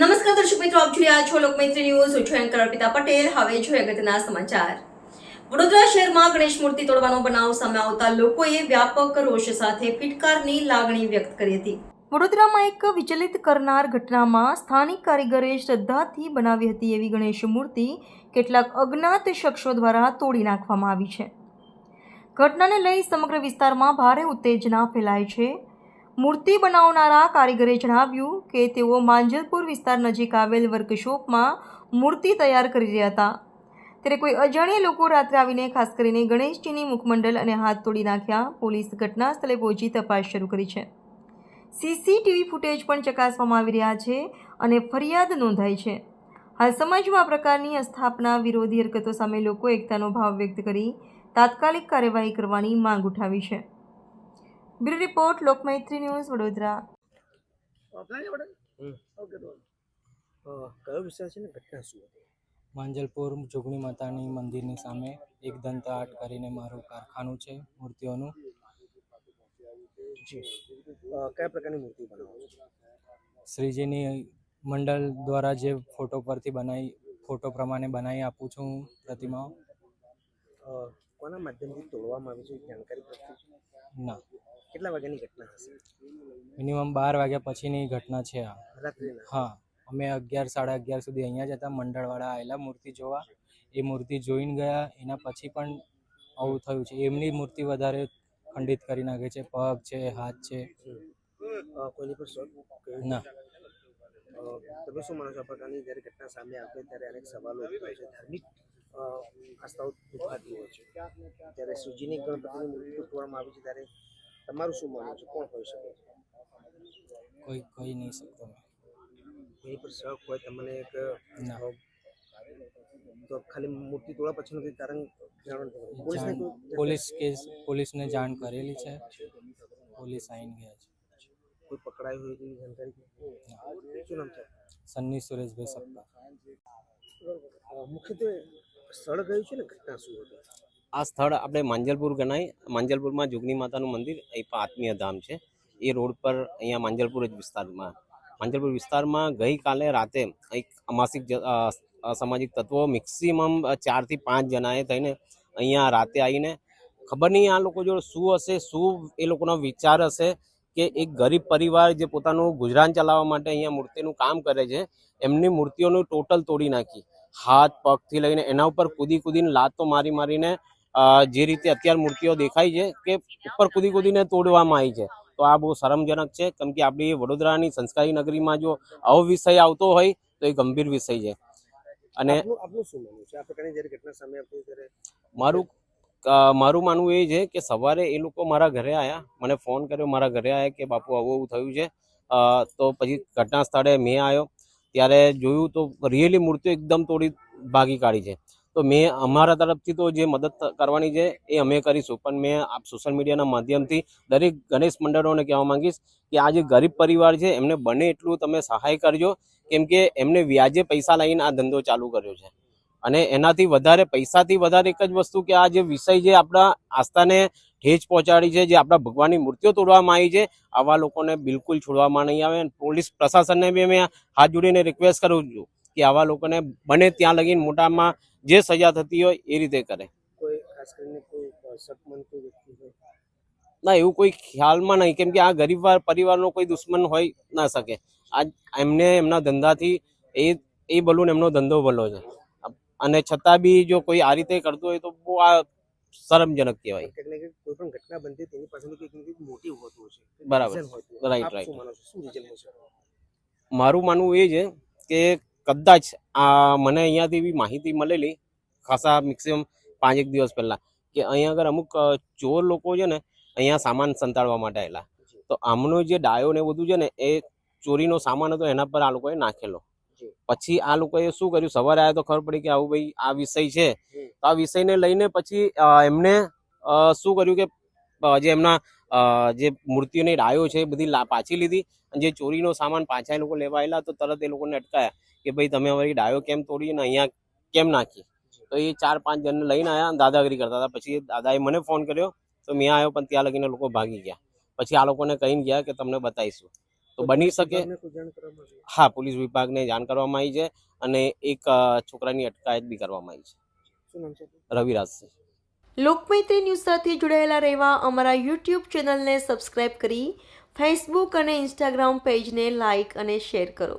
નમસ્કાર દર્શક મિત્રો, આપ જોઈ રહ્યા છો લોકમૈત્રી ન્યૂઝ. હું છું અર્પિતા પટેલ. હવે જોઈએ અગત્યના સમાચાર. વડોદરા શહેરમાં ગણેશ મૂર્તિ તોડવાનો બનાવ સામે આવતા લોકોએ વ્યાપક રોષ સાથે ફિટકારની લાગણી વ્યક્ત કરી હતી. વડોદરામાં એક વિચલિત કરનાર ઘટનામાં સ્થાનિક કારીગરે શ્રદ્ધાથી બનાવી હતી એવી ગણેશ મૂર્તિ કેટલાક અજ્ઞાત શખ્સો દ્વારા તોડી નાખવામાં આવી છે. ઘટનાને લઈ સમગ્ર વિસ્તારમાં ભારે ઉત્તેજના ફેલાય છે. મૂર્તિ બનાવનારા કારીગરે જણાવ્યું કે તેઓ માંજલપુર વિસ્તાર નજીક આવેલ વર્કશોપમાં મૂર્તિ તૈયાર કરી રહ્યા હતા. ત્યારે કોઈ અજાણ્યા લોકો રાત્રે આવીને, ખાસ કરીને ગણેશજીની મુખમંડલ અને હાથ તોડી નાખ્યા, પોલીસ ઘટના સ્થળે પહોંચી તપાસ શરૂ કરી છે. સીસીટીવી ફૂટેજ પણ ચકાસવામાં આવી રહ્યા છે અને ફરિયાદ નોંધાઈ છે. હાલ સમાજમાં આ પ્રકારની અસ્થાપના વિરોધી હરકતો સામે લોકો એકતાનો ભાવ વ્યક્ત કરી તાત્કાલિક કાર્યવાહી કરવાની માંગ ઉઠાવી છે. Bureau report Lokmaitri news Vadodara. કયો વિસ્તાર છે ને? ઘટના શું માંજલપુર જોગણી માતાની મંદિરની સામે એક દંત આર્ટ કરીને મારું કારખાનું છે મૂર્તિઓનું. કયા પ્રકારની મૂર્તિ બનાવો શ્રીજીની મંડળ દ્વારા જે ફોટો પરથી બનાવી ફોટો પ્રમાણે બનાવી આપું છું પ્રતિમાઓ. કોના માધ્યમથી તોડવામાં આવી છે જાણકારી પ્રાપ્ત ના. કેટલા વાગ્યાની ઘટના હશે? મિનિમમ બાર વાગ્યા પછીની ઘટના છે આ. રાત્રિના? હા. અમે અગિયાર સાડા અગિયાર સુધી અહીંયા જ હતા. મંડળવાળા આવેલા મૂર્તિ જોવા. એ મૂર્તિ જોઈને ગયા. એના પછી પણ આવું થયું છે. એમની મૂર્તિ વધારે ખંડિત કરી નાખે છે. પગ છે હાથ છે. કોઈની પર શોધ ના. તમે શું માનો છો? આ પ્રકારની જ્યારે ઘટના સામે આવે ત્યારે અનેક સવાલો છે ધાર્મિક આસ્થાઓ દુખાતી હોય છે. ત્યારે સુજીની ગણપતિની મૂર્તિ તોડવામાં આવી છે ત્યારે તમારું શું માનવું છે? કોણ હોઈ શકે છે? કોઈ કહી નહીં શકતો કોઈ પર શક હોય તમને એક તો ખાલી મૂર્તિ તોડા પછીનું કંઈ કારણ પોલીસ કેસ પોલીસને જાણ કરેલી છે. પોલીસ આવીને ગયા છે. કોઈ પકડાયું હોય તેવી જાણકારી શું નામ છે? સન્ની સુરેશભાઈ સપ્પા. મુખ્યત્વે સ્થળ ગયું છે ને? ઘટના શું હતું? આ સ્થળ આપણે માંજલપુર ગણાય. માંજલપુરમાં જોગની માતાનું મંદિર પણ આત્મીય ધામ છે. એ રોડ પર અહીંયા માંજલપુર જ વિસ્તારમાં. માંજલપુર વિસ્તારમાં ગઈકાલે રાતે એક અમાસિક સામાજિક તત્વો મેક્સિમમ ચારથી પાંચ જણાએ થઈને અહીંયા રાતે આવીને ખબર નહીં આ લોકો જોડે શું હશે, શું એ લોકોનો વિચાર હશે કે એક ગરીબ પરિવાર જે પોતાનું ગુજરાન ચલાવવા માટે અહીંયા મૂર્તિનું કામ કરે છે, એમની મૂર્તિઓનું ટોટલ તોડી નાખી. હાથ પગથી લઈને એના ઉપર કૂદી કૂદીને લાતો મારી મારીને જે રીતે અત્યાર મૂર્તિઓ દેખાય છે કે ઉપર કૂદી કૂદીને તોડવામાં આવી છે. તો આ બહુ શરમજનક છે કેમ કે આપણી વડોદરાની સંસ્કારી નગરીમાં જો આવો વિષય આવતો હોય તો એ ગંભીર વિષય છે. અને મારું મારું માનવું એ છે કે સવારે એ લોકો મારા ઘરે આવ્યા મને ફોન કર્યો મારા ઘરે આવ્યા કે બાપુ આવું આવું થયું છે. તો પછી ઘટના સ્થળે મેં આવ્યો ત્યારે જોયું તો રિયલી મૂર્તિઓ એકદમ તોડી ભાગી કાઢી છે. તો મેં અમારા તરફથી તો જે મદદ કરવાની છે એ અમે કરીશું. પણ મેં આપ સોશિયલ મીડિયાના માધ્યમથી દરેક ગણેશ મંડળોને કહેવા માંગીશ કે આ જે ગરીબ પરિવાર છે, એમને બને એટલું તમે સહાય કરજો. કેમ કે એમને વ્યાજે પૈસા લઈને આ ધંધો ચાલુ કર્યો છે. અને એનાથી વધારે, પૈસાથી વધારે એક જ વસ્તુ કે આ જે વિષય જે આપણા આસ્થાને ઠેચ પહોંચાડી છે જે આપણા ભગવાનની મૂર્તિઓ તોડવામાં આવી છે. આવા લોકોને બિલકુલ છોડવામાં નહીં આવે પોલીસ પ્રશાસનને બી અમે હાથ જોડીને રિક્વેસ્ટ કરું છું કે આવા લોકોને બને ત્યાં લગીને મોટામાં જે સજા થતી હોય એ રીતે કરે. ના એવું કોઈ ખ્યાલમાં નહીં. કેમ કે આ ગરીબ પરિવારનો કોઈ દુશ્મન હોય ના શકે. આ એમને એમના ધંધાથી એ એ ભલું એમનો ધંધો ભલો છે. અને છતાં બી જો કોઈ આ રીતે કરતું હોય તો બહુ આ શરમજનક કહેવાય. કોઈ પણ ઘટના બનતી તેની પાછળનું કંઈક કંઈક મોટી હોતું કંઈક બરાબર. રાઈટ છો. હશે મારું માનવું એ છે કે કદાચ આ મને અહીંયાથી એવી માહિતી મળેલી ખાસા મેક્સિમમ પાંચ એક દિવસ પહેલા કે અહીંયા આગળ અમુક ચોર લોકો છે ને અહીંયા સામાન સંતાડવા માટે આવેલા તો આમનો જે ડાયો ને એ બધું છે ને એ ચોરીનો સામાન હતો એના પર આ લોકોએ નાખેલો. પછી આ લોકોએ શું કર્યું? સવારે આવ્યા તો ખબર પડી કે આવું ભાઈ આ વિષય છે. તો આ વિષયને લઈને પછી એમને શું કર્યું કે જે એમના જે મૂર્તિઓની ડાયો છે એ બધી પાછી લીધી અને જે ચોરીનો સામાન પાછા એ લોકો લેવા આવેલા તો તરત એ લોકોને અટકાયા કે ભાઈ તમે અમારી ડાયો કેમ તોડી અને અહીંયા કેમ નાખી? તો એ ચાર પાંચ જણને લઈને આવ્યા દાદાગીરી કરતા હતા. પછી દાદાએ મને ફોન કર્યો તો મેં આવ્યો પણ ત્યાં લગીને લોકો ભાગી ગયા. પછી આ લોકોને કહીને ગયા કે તમને બતાવીશું. તો બની શકે. હા પોલીસ વિભાગને જાણ કરવામાં આવી છે અને એક છોકરાની અટકાયત બી કરવામાં આવી છે. શું રવિરાજ છે. લોકમૈત્રી ન્યૂઝ સાથે જોડાયેલા રહેવા અમારા યુટ્યુબ ચેનલને સબસ્ક્રાઇબ કરી ફેસબુક અને ઇન્સ્ટાગ્રામ પેજને લાઇક અને શેર કરો.